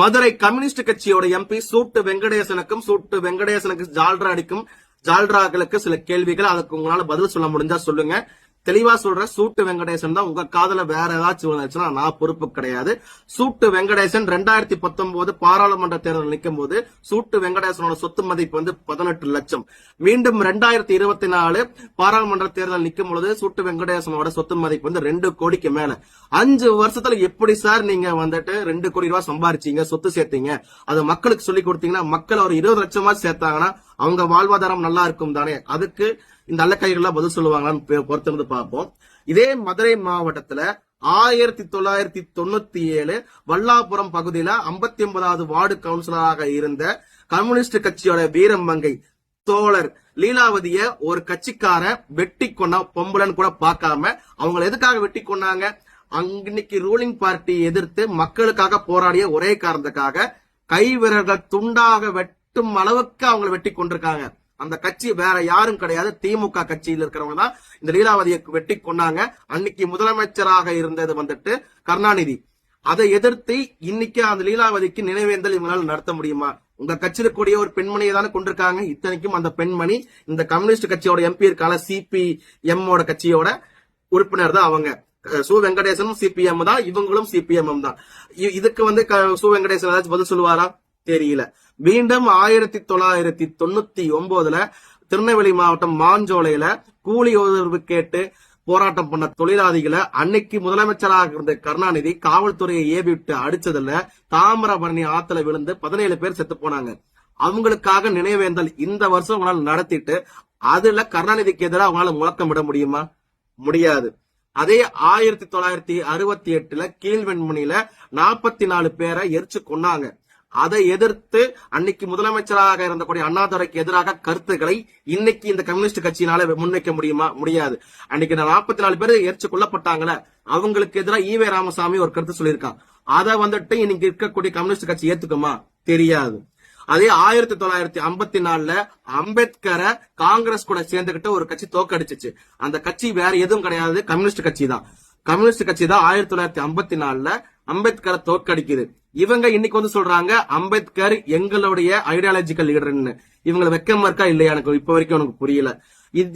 Madurai communist கட்சியோட MP சூட்டு வெங்கடேசனுக்கும் சூட்டு வெங்கடேசனுக்கு ஜால்ரா அடிக்கும் ஜால்ராக்களுக்கு சில கேள்விகள் அதுக்கு உங்களால பதில் சொல்ல முடிஞ்சா சொல்லுங்க. தெளிவா சொல்ற சூட்டு வெங்கடேசன் தான் உங்க காதல வேற ஏதாச்சும் வந்துச்சுன்னா நான் பொறுப்பு கிடையாது. சூட்டு வெங்கடேசன் ரெண்டாயிரத்தி பத்தொன்பது பாராளுமன்ற தேர்தல் நிற்கும் போது சூட்டு வெங்கடேசனோட சொத்து மதிப்பு வந்து பதினெட்டு லட்சம். மீண்டும் ரெண்டாயிரத்தி இருபத்தி நாலு பாராளுமன்ற தேர்தல் நிற்கும் பொழுது சூட்டு வெங்கடேசனோட சொத்து மதிப்பு வந்து ரெண்டு கோடிக்கு மேல. அஞ்சு வருஷத்துல எப்படி சார் நீங்க வந்துட்டு ரெண்டு கோடி ரூபாய் சம்பாரிச்சீங்க சொத்து சேர்த்தீங்க? அது மக்களுக்கு சொல்லி கொடுத்தீங்கன்னா மக்கள் ஒரு இருபது லட்சமா சேர்த்தாங்கன்னா அவங்க வாழ்வாதாரம் நல்லா இருக்கும் தானே? அதுக்கு இந்த அல்லக்கைகள்லாம் பதில் சொல்லுவாங்களான்னு பொறுத்திருந்து பார்ப்போம். இதே மதுரை மாவட்டத்துல ஆயிரத்தி தொள்ளாயிரத்தி தொண்ணூத்தி ஏழு வல்லாபுரம் பகுதியில ஐம்பத்தி ஒன்பதாவது வார்டு கவுன்சிலராக இருந்த கம்யூனிஸ்ட் கட்சியோட வீரமங்கை தோழர் லீலாவதிய ஒரு கட்சிக்கார வெட்டி கொண்டா பொம்பளைன்னு கூட பார்க்காம அவங்களை எதுக்காக வெட்டி கொண்டாங்க அன்னைக்கு ரூலிங் பார்ட்டி எதிர்த்து மக்களுக்காக போராடிய ஒரே காரணத்துக்காக கை விரல்கள் துண்டாக வெட்டும் அளவுக்கு அவங்களை வெட்டி கொண்டிருக்காங்க. அந்த கட்சி வேற யாரும் கிடையாது. திமுக கட்சியில் இருக்கிறவங்க தான் இந்த லீலாவதியை வெட்டி கொண்டாங்க. அன்னைக்கு முதலமைச்சராக இருந்தது வந்துட்டு கருணாநிதி. அதை எதிர்த்து இன்னைக்கு அந்த லீலாவதிக்கு நினைவேந்தல் இவங்களால நடத்த முடியுமா? உங்க கட்சியில கூடிய ஒரு பெண்மணியை தானே கொண்டிருக்காங்க. இத்தனைக்கும் அந்த பெண்மணி இந்த கம்யூனிஸ்ட் கட்சியோட எம்பி இருக்கால சிபிஎம் கட்சியோட உறுப்பினர் தான் அவங்க. சு வெங்கடேசனும் சிபிஎம் தான் இவங்களும் சிபிஎம் தான். இதுக்கு வந்து சு வெங்கடேசன் ஏதாச்சும் பதில் சொல்லுவாரா? தெரியல. மீண்டும் ஆயிரத்தி தொள்ளாயிரத்தி தொண்ணூத்தி ஒன்பதுல திருநெல்வேலி மாவட்டம் மாஞ்சோலையில கூலி உயர்வு கேட்டு போராட்டம் பண்ண தொழிலாளிகளை அன்னைக்கு முதலமைச்சராக இருந்த கருணாநிதி காவல்துறையை ஏவி விட்டு அடிச்சதுல தாமிரபரணி ஆத்துல விழுந்து பதினேழு பேர் செத்து போனாங்க. அவங்களுக்காக நினைவேந்தல் இந்த வருஷம் உங்களால நடத்திட்டு அதுல கருணாநிதிக்கு எதிராக அவங்களால முழக்கம் விட முடியுமா? முடியாது. அதே ஆயிரத்தி தொள்ளாயிரத்தி அறுபத்தி எட்டுல கீழ்வெண்மணியில நாற்பத்தி நாலு பேரை எரிச்சு கொன்னாங்க. அதை எதிர்த்து அன்னைக்கு முதலமைச்சராக இருந்தக்கூடிய அண்ணாதுரைக்கு எதிராக கருத்துக்களை இன்னைக்கு இந்த கம்யூனிஸ்ட் கட்சியினால முன்வைக்க முடியுமா? முடியாது. அன்னைக்கு நாற்பத்தி நாலு பேர் எரிச்சு கொல்லப்பட்டாங்களே அவங்களுக்கு எதிராக ஈவே ராமசாமி ஒரு கருத்து சொல்லியிருக்கான் அதை வந்துட்டு இன்னைக்கு இருக்கக்கூடிய கம்யூனிஸ்ட் கட்சி ஏத்துக்குமா? தெரியாது. அதே ஆயிரத்தி தொள்ளாயிரத்தி ஐம்பத்தி நாலுல அம்பேத்கரை காங்கிரஸ் கூட சேர்ந்துகிட்டு ஒரு கட்சி தோக்கடிச்சிச்சு. அந்த கட்சி வேற எதுவும் கிடையாது. கம்யூனிஸ்ட் கட்சி தான். கம்யூனிஸ்ட் கட்சி தான் ஆயிரத்தி தொள்ளாயிரத்தி ஐம்பத்தி நாலுல அம்பேத்கரை தோற்கடிக்குது இவங்க இன்னைக்கு வந்து சொல்றாங்க அம்பேத்கர் எங்களுடைய ஐடியாலஜிக்கல் லீடர்னு இவங்களை வெக்கமா இருக்கா இல்லையா எனக்கு இப்ப வரைக்கும் எனக்கு புரியல. இது